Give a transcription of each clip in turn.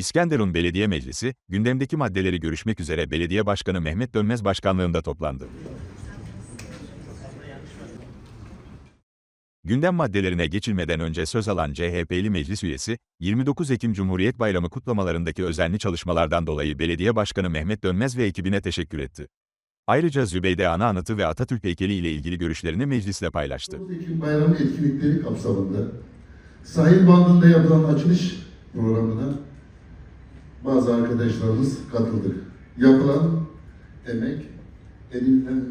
İskenderun Belediye Meclisi, gündemdeki maddeleri görüşmek üzere Belediye Başkanı Mehmet Dönmez başkanlığında toplandı. Gündem maddelerine geçilmeden önce söz alan CHP'li meclis üyesi, 29 Ekim Cumhuriyet Bayramı kutlamalarındaki özenli çalışmalardan dolayı Belediye Başkanı Mehmet Dönmez ve ekibine teşekkür etti. Ayrıca Zübeyde Ana Anıtı ve Atatürk heykeli ile ilgili görüşlerini meclisle paylaştı. 9 Ekim Bayramı etkinlikleri kapsamında sahil bandında yapılan açılış programına bazı arkadaşlarımız katıldık. Yapılan emek, elinden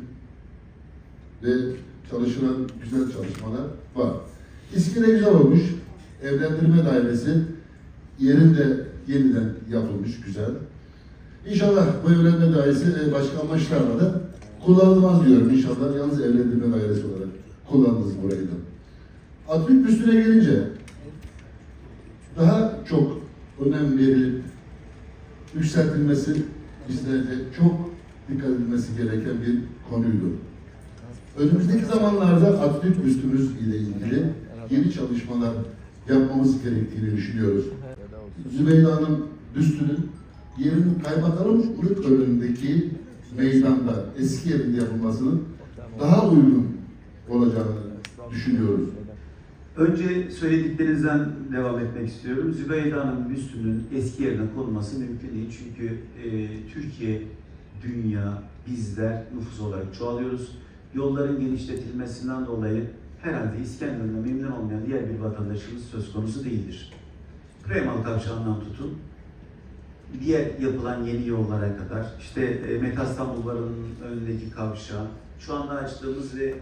ve çalışılan güzel çalışmalar var. İskele güzel olmuş. Evlendirme dairesi yerinde yeniden yapılmış, güzel. İnşallah bu evlenme dairesi e, başka amaçlarla da kullanılmaz diyorum inşallah. Yalnız evlendirme dairesi olarak kullanırız burayı da. Atatürk büstüne gelince daha çok önem verilip yükseltilmesi bizlerce çok dikkat edilmesi gereken bir konuydu. Önümüzdeki zamanlarda Atatürk büstümüz ile ilgili yeni çalışmalar yapmamız gerektiğini düşünüyoruz. Zübeyde Hanım büstünün yerin kaymakamlık önündeki meydanda eski yerinde yapılmasının daha uygun olacağını düşünüyoruz. Önce söylediklerinizden devam etmek istiyorum. Zübeyde Hanım büstünün eski yerine konulması mümkün değil. Çünkü e, Türkiye, dünya, bizler nüfus olarak çoğalıyoruz. Yolların genişletilmesinden dolayı herhalde İskenderun'da memnun olmayan diğer bir vatandaşımız söz konusu değildir. Premal Kavşağı'ndan tutun, diğer yapılan yeni yollara kadar, işte e, Metastan Bulvarı'nın önündeki kavşağı, şu anda açtığımız ve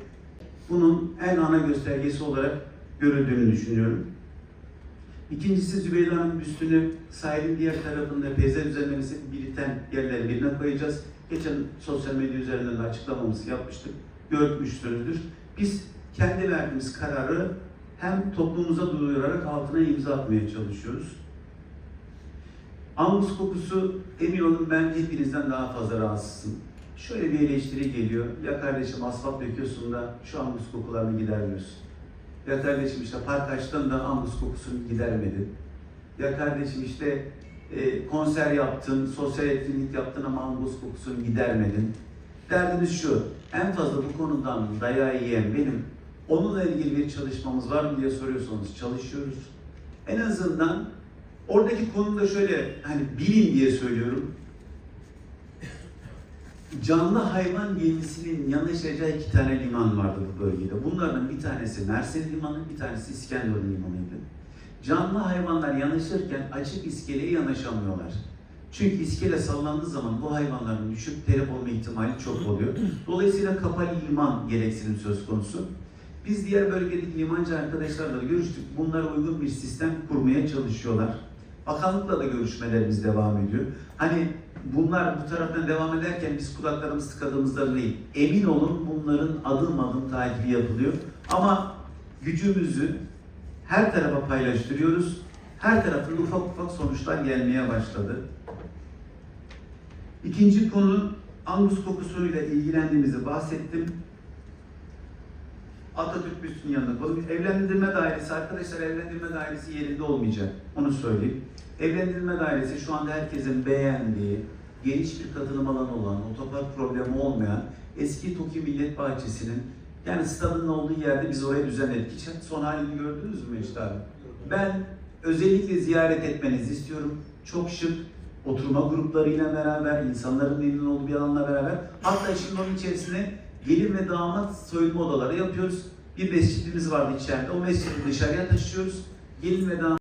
bunun en ana göstergesi olarak görüldüğünü düşünüyorum. İkincisi Zübeyde Hanım büstünü sahilin diğer tarafında peyzaj düzenlemesi biriten yerler birine koyacağız. Geçen sosyal medya üzerinden de açıklamamızı yapmıştık. Görmüşsünüzdür. Biz kendi verdiğimiz kararı hem toplumumuza duyurarak altına imza atmaya çalışıyoruz. Angus kokusu emin olun ben hepinizden daha fazla rahatsızım. Şöyle bir eleştiri geliyor. Ya kardeşim asfalt döküyorsun da şu angus kokularını gidermiyorsun. Ya kardeşim işte park açtın da angus kokusunu gidermedin. Ya kardeşim işte e, konser yaptın, sosyal etkinlik yaptın ama angus kokusunu gidermedin. Derdimiz şu, en fazla bu konudan dayağı yiyen benim. Onunla ilgili bir çalışmamız var mı diye soruyorsanız çalışıyoruz. En azından oradaki konu da şöyle, hani bilin diye söylüyorum. Canlı hayvan gemisinin yanaşacağı iki tane liman vardı bu bölgede. Bunlardan bir tanesi Mersin Limanı, bir tanesi İskenderun Limanı'ydı. Canlı hayvanlar yanaşırken açık iskeleye yanaşamıyorlar. Çünkü iskele sallandığı zaman bu hayvanların düşüp telef olma ihtimali çok oluyor. Dolayısıyla kapalı liman gereksinim söz konusu. Biz diğer bölgedeki limancı arkadaşlarla da görüştük. Bunlara uygun bir sistem kurmaya çalışıyorlar. Bakanlıkla da görüşmelerimiz devam ediyor. Hani bunlar bu taraftan devam ederken biz kulaklarımız tıkadığımızda değil. Emin olun bunların adım adım takibi yapılıyor. Ama gücümüzü her tarafa paylaştırıyoruz. Her tarafında ufak ufak sonuçlar gelmeye başladı. İkinci konu Angus kokusuyla ilgilendiğimizi bahsettim. Atatürk büstünün yanında koydum. Evlendirme dairesi, arkadaşlar evlendirme dairesi yerinde olmayacak. Onu söyleyeyim. Evlendirme dairesi şu anda herkesin beğendiği, geniş bir katılım alanı olan, otopark problemi olmayan eski Toki Millet Bahçesi'nin yani stadın olduğu yerde biz oraya düzenledik. Hiç son halini gördünüz mü Mecit abi? Ben özellikle ziyaret etmenizi istiyorum. Çok şık, oturma gruplarıyla beraber, insanların memnun olduğu bir alanla beraber. Hatta şimdi onun içerisine gelin ve damat soyunma odaları yapıyoruz. Bir mescidimiz vardı içeride. O mescidi dışarıya taşıyoruz. Gelin ve damat